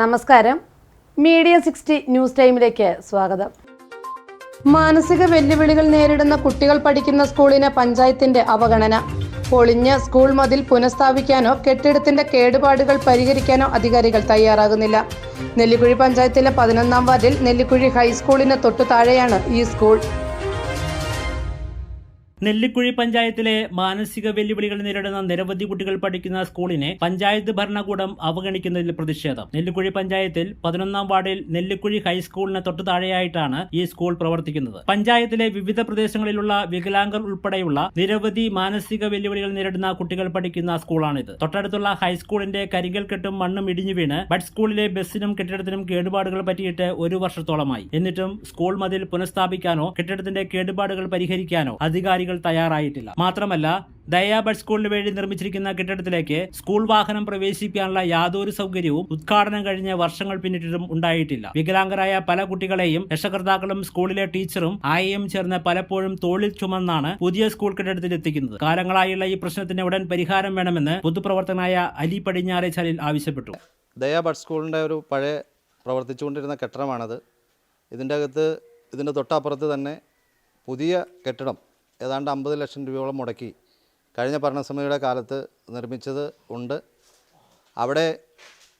നമസ്കാരം. Media sixty news ടൈമിലേക്ക് സ്വാഗതം. മാനസിക വെല്ലുവിളികൾ നേരിടുന്ന കുട്ടികൾ പഠിക്കുന്ന സ്കൂളിന് പഞ്ചായത്തിന്റെ അവഗണന. പൊളിഞ്ഞ സ്കൂൾ മതിൽ പുനഃസ്ഥാപിക്കാനോ കെട്ടിടത്തിന്റെ കേടുപാടുകൾ പരിഹരിക്കാനോ അധികാരികൾ തയ്യാറാകുന്നില്ല. നെല്ലിക്കുഴി പഞ്ചായത്തിലെ പതിനൊന്നാം വാർഡിൽ നെല്ലിക്കുഴി ഹൈസ്കൂളിന് തൊട്ടു താഴെയാണ് ഈ സ്കൂൾ. നെല്ലിക്കുഴി പഞ്ചായത്തിലെ മാനസിക വെല്ലുവിളികൾ നേരിടുന്ന നിരവധി കുട്ടികൾ പഠിക്കുന്ന സ്കൂളിനെ പഞ്ചായത്ത് ഭരണകൂടം അവഗണിക്കുന്നതിൽ പ്രതിഷേധം. നെല്ലിക്കുഴി പഞ്ചായത്തിൽ പതിനൊന്നാം വാർഡിൽ നെല്ലിക്കുഴി ഹൈസ്കൂളിന് തൊട്ടു താഴെയായിട്ടാണ് ഈ സ്കൂൾ പ്രവർത്തിക്കുന്നത്. പഞ്ചായത്തിലെ വിവിധ പ്രദേശങ്ങളിലുള്ള വികലാംഗർ ഉൾപ്പെടെയുള്ള നിരവധി മാനസിക വെല്ലുവിളികൾ നേരിടുന്ന കുട്ടികൾ പഠിക്കുന്ന സ്കൂളാണിത്. തൊട്ടടുത്തുള്ള ഹൈസ്കൂളിന്റെ കരിങ്കൽ കെട്ടും മണ്ണും ഇടിഞ്ഞു വീണ് ബഡ് സ്കൂളിലെ ബസ്സിനും കെട്ടിടത്തിനും കേടുപാടുകൾ പറ്റിയിട്ട് ഒരു വർഷത്തോളമായി. എന്നിട്ടും സ്കൂൾ മതിൽ പുനഃസ്ഥാപിക്കാനോ കെട്ടിടത്തിന്റെ കേടുപാടുകൾ പരിഹരിക്കാനോ അധികാരികൾ തയ്യാറായിട്ടില്ല. മാത്രമല്ല ദയാബഡ് സ്കൂളിന് വേണ്ടി നിർമ്മിച്ചിരിക്കുന്ന കെട്ടിടത്തിലേക്ക് സ്കൂൾ വാഹനം പ്രവേശിപ്പിക്കാനുള്ള യാതൊരു സൗകര്യവും ഉദ്ഘാടനം കഴിഞ്ഞ വർഷങ്ങൾ പിന്നിട്ടിട്ടും ഉണ്ടായിട്ടില്ല. വികലാംഗരായ പല കുട്ടികളെയും രക്ഷകർത്താക്കളും സ്കൂളിലെ ടീച്ചറും ആയയും ചേർന്ന് പലപ്പോഴും തോളിൽ ചുമന്നാണ് പുതിയ സ്കൂൾ കെട്ടിടത്തിൽ എത്തിക്കുന്നത്. കാലങ്ങളായുള്ള ഈ പ്രശ്നത്തിന് ഉടൻ പരിഹാരം വേണമെന്ന് പൊതുപ്രവർത്തകനായ അലി പടിഞ്ഞാറെ ചലിൽ ആവശ്യപ്പെട്ടു. ദയാ ബഡ് സ്കൂളിന്റെ ഒരു പഴയ പ്രവർത്തിച്ചുകൊണ്ടിരുന്ന കെട്ടിടമാണത്. ഇതിന്റെ അകത്ത് ഇതിന്റെ തൊട്ടപ്പുറത്ത് തന്നെ പുതിയ കെട്ടിടം ഏതാണ്ട് അമ്പത് ലക്ഷം രൂപയോളം മുടക്കി കഴിഞ്ഞ ഭരണസമിതിയുടെ കാലത്ത് നിർമ്മിച്ചത് ഉണ്ട്. അവിടെ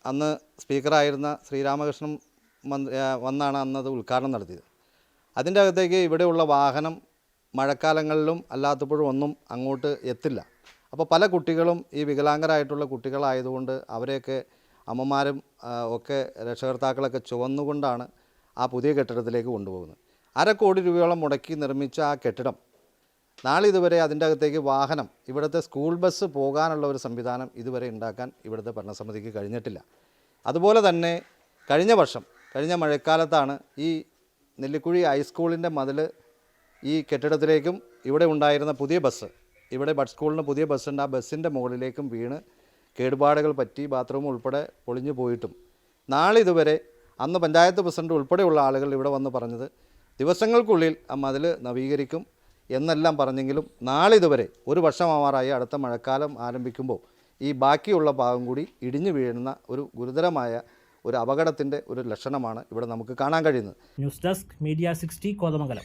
അന്ന് സ്പീക്കറായിരുന്ന ശ്രീരാമകൃഷ്ണൻ മന്ത്രി വന്നാണ് അന്നത് ഉദ്ഘാടനം നടത്തിയത്. അതിന്റെ അകത്തേക്ക് ഇവിടെയുള്ള വാഹനം മഴക്കാലങ്ങളിലും അല്ലാത്തപ്പോഴും ഒന്നും അങ്ങോട്ട് എത്തില്ല. അപ്പോൾ പല കുട്ടികളും ഈ വികലാംഗരായിട്ടുള്ള കുട്ടികളായതുകൊണ്ട് അവരെയൊക്കെ അമ്മമാരും ഒക്കെ രക്ഷകർത്താക്കളൊക്കെ ചുവന്നുകൊണ്ടാണ് ആ പുതിയ കെട്ടിടത്തിലേക്ക് കൊണ്ടുപോകുന്നത്. അര കോടി രൂപയോളം മുടക്കി നിർമ്മിച്ച ആ കെട്ടിടം നാളിതുവരെ അതിന്റെ അകത്തേക്ക് വാഹനം ഇവിടുത്തെ സ്കൂൾ ബസ് പോകാനുള്ള ഒരു സംവിധാനം ഇതുവരെ ഉണ്ടാക്കാൻ ഇവിടുത്തെ ഭരണസമിതിക്ക് കഴിഞ്ഞിട്ടില്ല. അതുപോലെ തന്നെ കഴിഞ്ഞ വർഷം കഴിഞ്ഞ മഴക്കാലത്താണ് ഈ നെല്ലിക്കുഴി ഹൈസ്കൂളിന്റെ മതിൽ ഈ കെട്ടിടത്തിലേക്കും ഇവിടെ ഉണ്ടായിരുന്ന പുതിയ ബസ് ഇവിടെ ബഡ് സ്കൂളിന് പുതിയ ബസ്സുണ്ട് ആ ബസ്സിന്റെ മുകളിലേക്കും വീണ് കേടുപാടുകൾ പറ്റി ബാത്റൂം ഉൾപ്പെടെ പൊളിഞ്ഞു പോയിട്ടും. നാളെ ഇതുവരെ അന്ന് പഞ്ചായത്ത് പ്രസിഡന്റ് ഉൾപ്പെടെയുള്ള ആളുകൾ ഇവിടെ വന്ന് പറഞ്ഞത് ദിവസങ്ങൾക്കുള്ളിൽ ആ മതിൽ നവീകരിക്കും എന്നെല്ലാം പറഞ്ഞെങ്കിലും നാളിതുവരെ ഒരു വർഷമാവാറായി അടുത്ത മഴക്കാലം ആരംഭിക്കുമ്പോൾ ഈ ബാക്കിയുള്ള ഭാഗം കൂടി ഇടിഞ്ഞു വീഴുന്ന ഒരു ഗുരുതരമായ ഒരു അപകടത്തിന്റെ ഒരു ലക്ഷണമാണ് ഇവിടെ നമുക്ക് കാണാൻ കഴിയുന്നത്. News desk media sixty Kothamangalam.